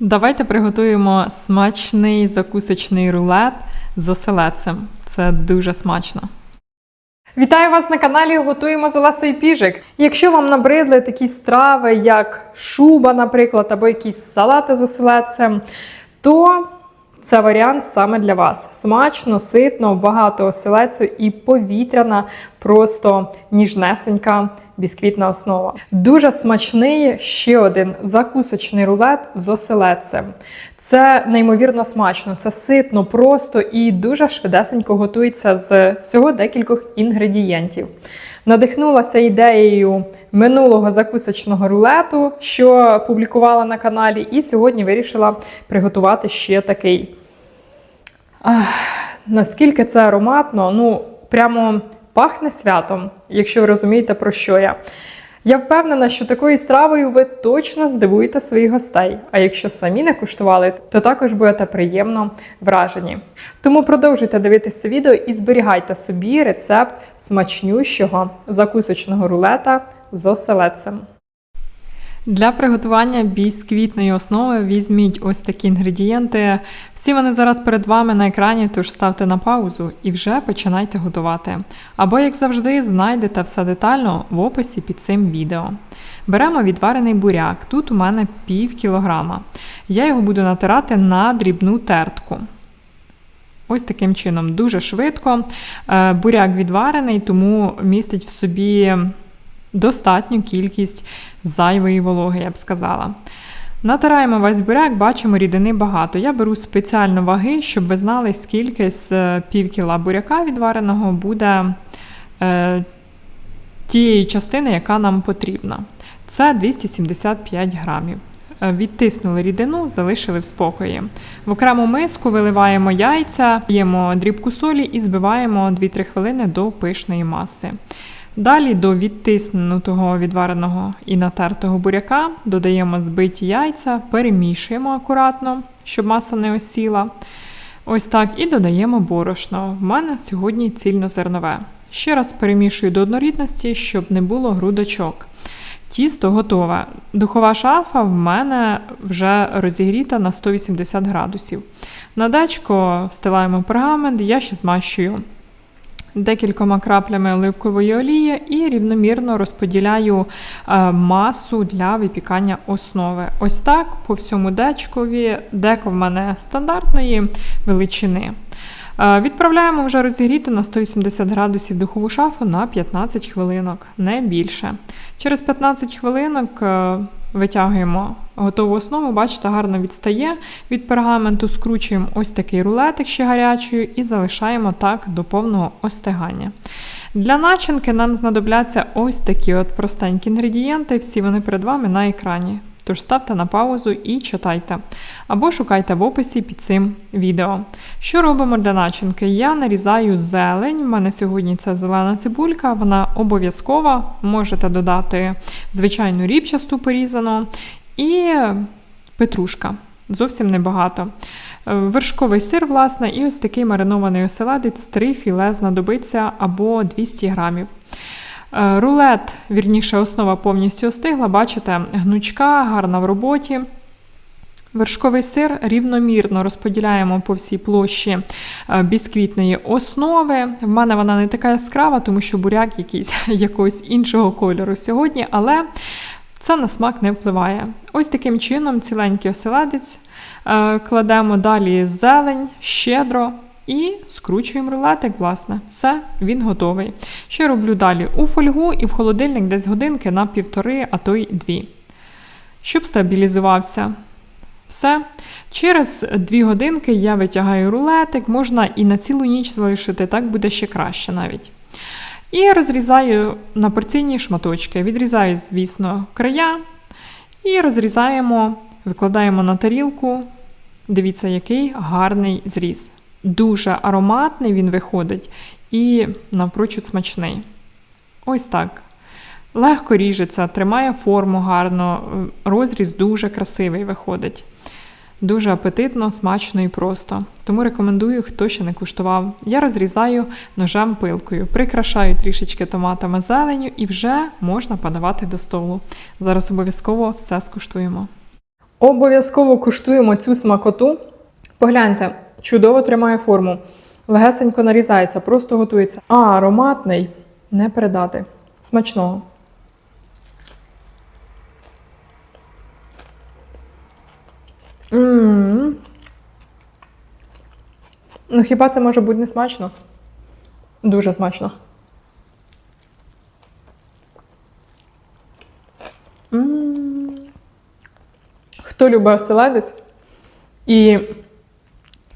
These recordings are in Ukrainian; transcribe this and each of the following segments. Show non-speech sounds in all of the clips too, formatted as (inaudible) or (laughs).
Давайте приготуємо смачний закусочний рулет з оселедцем. Це дуже смачно. Вітаю вас на каналі Готуємо з Піжик. Якщо вам набридли такі страви, як шуба, наприклад, або якісь салати з оселедцем, то це варіант саме для вас. Смачно, ситно, багато оселедцю і повітряна, просто ніжнесенька бісквітна основа. Дуже смачний ще один закусочний рулет з оселедцем. Це неймовірно смачно, це ситно, просто і дуже швидесенько готується з всього декількох інгредієнтів. Надихнулася ідеєю минулого закусочного рулету, що публікувала на каналі, і сьогодні вирішила приготувати ще такий. Ах, наскільки це ароматно, ну прямо пахне святом, якщо ви розумієте, про що я. Я впевнена, що такою стравою ви точно здивуєте своїх гостей. А якщо самі не куштували, то також будете приємно вражені. Тому продовжуйте дивитися відео і зберігайте собі рецепт смачнющого закусочного рулета з оселедцем. Для приготування бісквітної основи візьміть ось такі інгредієнти. Всі вони зараз перед вами на екрані, тож ставте на паузу і вже починайте готувати. Або, як завжди, знайдете все детально в описі під цим відео. Беремо відварений буряк. Тут у мене пів кілограма. Я його буду натирати на дрібну тертку. Ось таким чином, дуже швидко. Е, Буряк відварений, тому містить в собі достатню кількість зайвої вологи, я б сказала. Натираємо весь буряк, бачимо рідини багато. Я беру спеціально ваги, щоб ви знали, скільки з е, пів кіла буряка відвареного буде е, тієї частини, яка нам потрібна. Це 275 грамів. Е, Відтиснули рідину, залишили в спокої. В окрему миску виливаємо яйця, даємо дрібку солі і збиваємо 2-3 хвилини до пишної маси. Далі до відтиснутого відвареного і натертого буряка додаємо збиті яйця, перемішуємо акуратно, щоб маса не осіла. Ось так, і додаємо борошно. В мене сьогодні цільнозернове. Ще раз перемішую до однорідності, щоб не було грудочок. Тісто готове. Духова шафа в мене вже розігріта на 180 градусів. На дечко встилаємо пергамент, я ще змащую декількома краплями оливкової олії і рівномірно розподіляю е, масу для випікання основи. Ось так по всьому дечкові, деко в мене стандартної величини. Е, Відправляємо вже розігріту на 180 градусів духову шафу на 15 хвилинок, не більше. Через 15 хвилинок е, витягуємо готову основу, бачите, гарно відстає від пергаменту, скручуємо ось такий рулетик ще гарячою і залишаємо так до повного остигання. Для начинки нам знадобляться ось такі от простенькі інгредієнти, всі вони перед вами на екрані. Тож ставте на паузу і читайте. Або шукайте в описі під цим відео. Що робимо для начинки? Я нарізаю зелень. У мене сьогодні це зелена цибулька, вона обов'язкова. Можете додати звичайну ріпчасту порізану і петрушка. Зовсім небагато. Е, Вершковий сир, власне, і ось такий маринований оселедець, три філе знадобиться або 200 грамів. Е, Рулет, вірніше, основа повністю остигла, бачите, гнучка, гарна в роботі. Вершковий сир рівномірно розподіляємо по всій площі е, бісквітної основи. В мене вона не така яскрава, тому що буряк якийсь (laughs) якогось іншого кольору сьогодні, але це на смак не впливає. Ось таким чином ціленький оселедець е, кладемо далі зелень, щедро. І скручуємо рулетик, власне, все, він готовий. Що роблю далі? У фольгу і в холодильник десь годинки на півтори, а то й дві. Щоб стабілізувався. Все. Через дві годинки я витягаю рулетик, можна і на цілу ніч залишити, так буде ще краще навіть. І розрізаю на порційні шматочки. Відрізаю, звісно, края. І розрізаємо, викладаємо на тарілку. Дивіться, який гарний зріз. Дуже ароматний він виходить і навпрочуд смачний. Ось так. Легко ріжеться, тримає форму гарно, розріз дуже красивий виходить. Дуже апетитно, смачно і просто. Тому рекомендую, хто ще не куштував. Я розрізаю ножем пилкою, прикрашаю трішечки томатами зеленю і вже можна подавати до столу. Зараз обов'язково все скуштуємо. Обов'язково куштуємо цю смакоту. Погляньте, чудово тримає форму. Легесенько нарізається, просто готується. А, ароматний не передати. Смачного. М. Ну, хіба це може бути не смачно? Дуже смачно. М. Хто любить оселедець і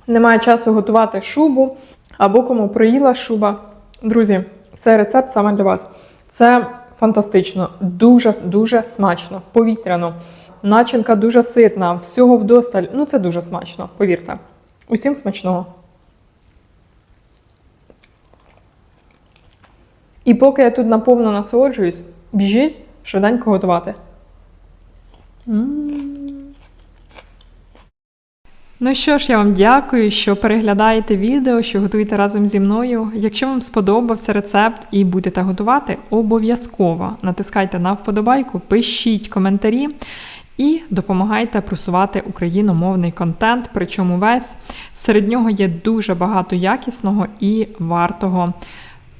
не має часу готувати шубу, або кому проїла шуба. Друзі, цей рецепт саме для вас. Це фантастично, дуже дуже смачно, повітряно. Начинка дуже ситна, всього вдосталь. Ну, це дуже смачно, повірте. Усім смачного. І поки я тут наповно насолоджуюсь, біжіть швиденько готувати. Ну що ж, я вам дякую, що переглядаєте відео, що готуєте разом зі мною. Якщо вам сподобався рецепт і будете готувати, обов'язково натискайте на вподобайку, пишіть коментарі і допомагайте просувати україномовний контент. Причому весь серед нього є дуже багато якісного і вартого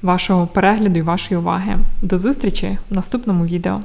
вашого перегляду і вашої уваги. До зустрічі в наступному відео.